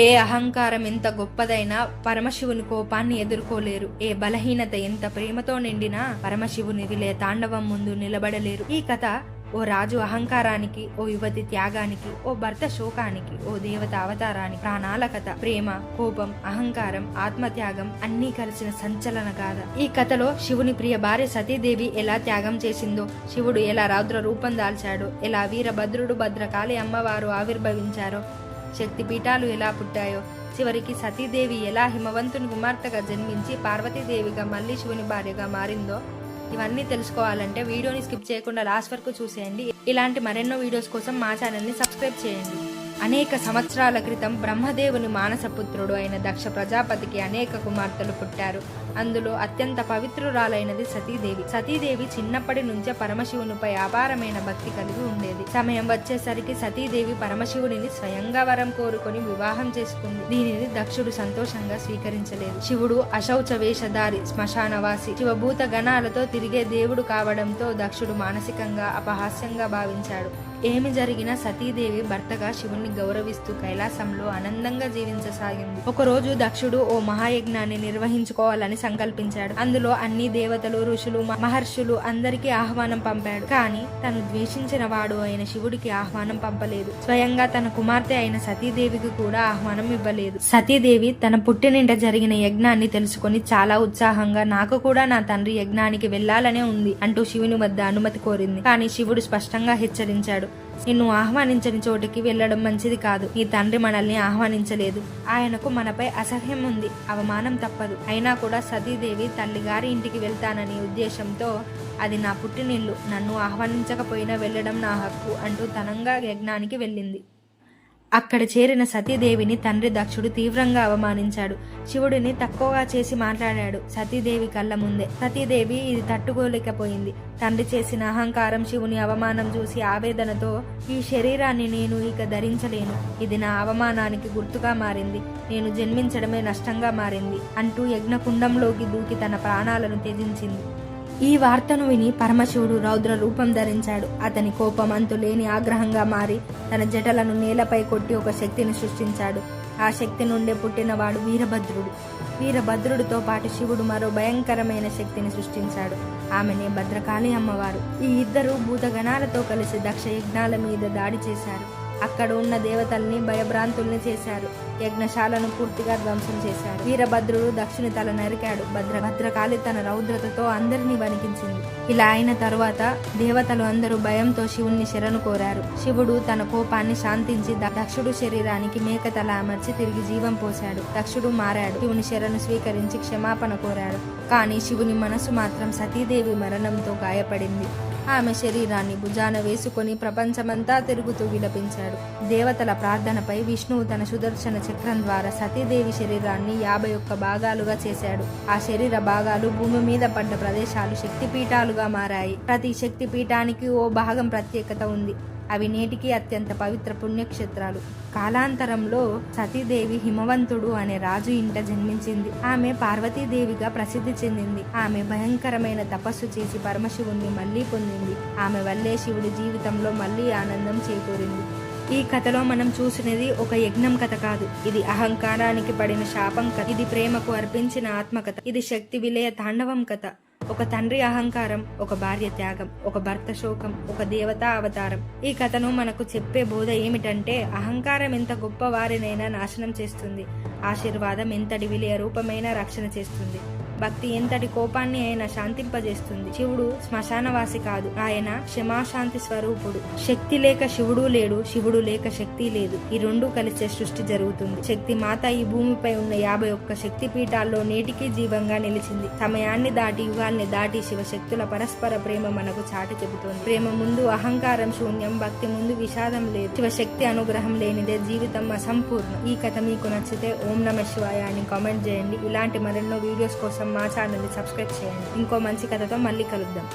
ఏ అహంకారం ఎంత గొప్పదైనా పరమశివుని కోపాన్ని ఎదుర్కోలేరు. ఏ బలహీనత ఎంత ప్రేమతో నిండినా పరమశివుని విలే తాండవం ముందు నిలబడలేరు. ఈ కథ ఓ రాజు అహంకారానికి ఓ యువతి త్యాగానికి ఓ భర్త శోకానికి ఓ దేవత అవతారానికి ప్రాణాల కథ. ప్రేమ కోపం అహంకారం ఆత్మత్యాగం అన్నీ కలిసిన సంచలన గాథ. ఈ కథలో శివుని ప్రియ భార్య సతీదేవి ఎలా త్యాగం చేసిందో శివుడు ఎలా రౌద్ర రూపం దాల్చాడో ఎలా వీరభద్రుడు భద్రకాళి అమ్మవారు ఆవిర్భవించారో శక్తి పీఠాలు ఎలా పుట్టాయో? చివరికి సతీదేవి ఎలా హిమవంతుని కుమార్తెగా జన్మించి పార్వతీదేవిగా మళ్ళీ శివుని భార్యగా మారిందో ఇవన్నీ తెలుసుకోవాలంటే వీడియోని స్కిప్ చేయకుండా లాస్ట్ వరకు చూసేయండి. ఇలాంటి మరెన్నో వీడియోస్ కోసం మా ఛానల్ని సబ్స్క్రైబ్ చేయండి. అనేక సంవత్సరాల క్రితం బ్రహ్మదేవుని మానసపుత్రుడు అయిన దక్ష ప్రజాపతికి అనేక కుమార్తెలు పుట్టారు. అందులో అత్యంత పవిత్రురాలైనది సతీదేవి. సతీదేవి చిన్నప్పటి నుంచే పరమశివునిపై అపారమైన భక్తి కలిగి ఉండేది. సమయం వచ్చేసరికి సతీదేవి పరమశివుడిని స్వయంగా వరం కోరుకొని వివాహం చేసుకుంది. దీనిని దక్షుడు సంతోషంగా స్వీకరించలేదు. శివుడు అశౌచ వేషధారి శ్మశానవాసి శివభూత గణాలతో తిరిగే దేవుడు కావడంతో దక్షుడు మానసికంగా అపహాస్యంగా భావించాడు. ఏమి జరిగినా సతీదేవి భర్తగా శివుణ్ణి గౌరవిస్తూ కైలాసంలో ఆనందంగా జీవించసాగింది. ఒకరోజు దక్షుడు ఓ మహాయజ్ఞాన్ని నిర్వహించుకోవాలని సంకల్పించాడు. అందులో అన్ని దేవతలు ఋషులు మహర్షులు అందరికీ ఆహ్వానం పంపాడు. కానీ తను ద్వేషించిన వాడు అయిన శివుడికి ఆహ్వానం పంపలేదు. స్వయంగా తన కుమార్తె అయిన సతీదేవికి కూడా ఆహ్వానం ఇవ్వలేదు. సతీదేవి తన పుట్టినింట జరిగిన యజ్ఞాన్ని తెలుసుకొని చాలా ఉత్సాహంగా నాకు కూడా నా తండ్రి యజ్ఞానికి వెళ్ళాలనే ఉంది అంటూ శివుని వద్ద అనుమతి కోరింది. కానీ శివుడు స్పష్టంగా హెచ్చరించాడు. నిన్ను ఆహ్వానించని చోటికి వెళ్ళడం మంచిది కాదు. నీ తండ్రి మనల్ని ఆహ్వానించలేదు. ఆయనకు మనపై అసహ్యం ఉంది. అవమానం తప్పదు. అయినా కూడా సతీదేవి తల్లిగారి ఇంటికి వెళ్తానని ఉద్దేశంతో అది నా పుట్టినిల్లు. నన్ను ఆహ్వానించకపోయినా వెళ్ళడం నా హక్కు అంటూ తనంగా యజ్ఞానికి వెళ్ళింది. అక్కడ చేరిన సతీదేవిని తండ్రి దక్షుడు తీవ్రంగా అవమానించాడు. శివుడిని తక్కువగా చేసి మాట్లాడాడు. సతీదేవి కళ్ళ ముందే. సతీదేవి ఇది తట్టుకోలేకపోయింది. తండ్రి చేసిన అహంకారం శివుని అవమానం చూసి ఆవేదనతో ఈ శరీరాన్ని నేను ఇక ధరించలేను. ఇది నా అవమానానికి గుర్తుగా మారింది. నేను జన్మించడమే నష్టంగా మారింది అంటూ యజ్ఞకుండంలోకి దూకి తన ప్రాణాలను త్యజించింది. ఈ వార్తను విని పరమశివుడు రౌద్ర రూపం ధరించాడు. అతని కోపం అంతులేని ఆగ్రహంగా మారి తన జటలను నేలపై కొట్టి ఒక శక్తిని సృష్టించాడు. ఆ శక్తి నుండే పుట్టినవాడు వీరభద్రుడు. వీరభద్రుడితో పాటు శివుడు మరో భయంకరమైన శక్తిని సృష్టించాడు. ఆమెనే భద్రకాళి అమ్మవారు. ఈ ఇద్దరు భూతగణాలతో కలిసి దక్ష యజ్ఞాల మీద దాడి చేశారు. అక్కడ ఉన్న దేవతల్ని భయభ్రాంతుల్ని చేశారు. యజ్ఞశాలను పూర్తిగా ధ్వంసం చేశారు. వీరభద్రుడు దక్షిణ తల నరికాడు. భద్ర భద్రకాళి తన రౌద్రతతో అందరినీ వణికించింది. ఇలా అయిన తరువాత దేవతలు అందరూ భయంతో శివుణ్ణి శరణు కోరారు. శివుడు తన కోపాన్ని శాంతించి దక్షుడు శరీరానికి మేక తల అమర్చి తిరిగి జీవం పోశాడు. దక్షుడు మారాడు. శివుని శరణు స్వీకరించి క్షమాపణ కోరాడు. కానీ శివుని మనసు మాత్రం సతీదేవి మరణంతో గాయపడింది. ఆమె శరీరాన్ని భుజాన వేసుకొని ప్రపంచమంతా తిరుగుతూ విలపించాడు. దేవతల ప్రార్థనపై విష్ణువు తన సుదర్శన చక్రం ద్వారా సతీదేవి శరీరాన్ని యాభై ఒక్క భాగాలుగా చేశాడు. ఆ శరీర భాగాలు భూమి మీద పడ్డ ప్రదేశాలు శక్తిపీఠాలుగా మారాయి. ప్రతి శక్తి పీఠానికి ఓ భాగం ప్రత్యేకత ఉంది. అవి నేటికి అత్యంత పవిత్ర పుణ్యక్షేత్రాలు. కాలాంతరంలో సతీదేవి హిమవంతుడు అనే రాజు ఇంట జన్మించింది. ఆమె పార్వతీదేవిగా ప్రసిద్ధి చెందింది. ఆమె భయంకరమైన తపస్సు చేసి పరమశివుణ్ణి మళ్ళీ పొందింది. ఆమె వల్లే శివుడి జీవితంలో మళ్ళీ ఆనందం చేకూరింది. ఈ కథలో మనం చూసినది ఒక యజ్ఞం కథ కాదు. ఇది అహంకారానికి పడిన శాపం కథ. ఇది ప్రేమకు అర్పించిన ఆత్మకథ. ఇది శక్తి విలయ తాండవం కథ. ఒక తండ్రి అహంకారం ఒక భార్య త్యాగం ఒక భర్త శోకం ఒక దేవతా అవతారం. ఈ కథను మనకు చెప్పే బోధ ఏమిటంటే అహంకారం ఎంత గొప్ప వారినైనా నాశనం చేస్తుంది. ఆశీర్వాదం ఎంతటి విలయ రూపమైన రక్షణ చేస్తుంది. భక్తి ఎంతటి కోపాన్ని అయినా శాంతింపజేస్తుంది. శివుడు శ్మశానవాసి కాదు. ఆయన క్షమాశాంతి స్వరూపుడు. శక్తి లేక శివుడు లేడు. శివుడు లేక శక్తి లేదు. ఈ రెండు కలిసే సృష్టి జరుగుతుంది. శక్తి మాత ఈ భూమిపై ఉన్న యాభై ఒక్క శక్తి పీఠాల్లో నేటికి జీవంగా నిలిచింది. సమయాన్ని దాటి యుగాల్ని దాటి శివశక్తుల పరస్పర ప్రేమ మనకు చాటి చెబుతోంది. ప్రేమ ముందు అహంకారం శూన్యం భక్తి ముందు విషాదం లేదు. శివశక్తి అనుగ్రహం లేనిదే జీవితం అసంపూర్ణం. ఈ కథ మీకు నచ్చితే ఓం నమ శివాయ అని కామెంట్ చేయండి. ఇలాంటి మరెన్నో వీడియోస్ కోసం మా ఛానల్ని సబ్స్క్రైబ్ చేయండి. ఇంకో మంచి కథతో మళ్ళీ కలుద్దాం.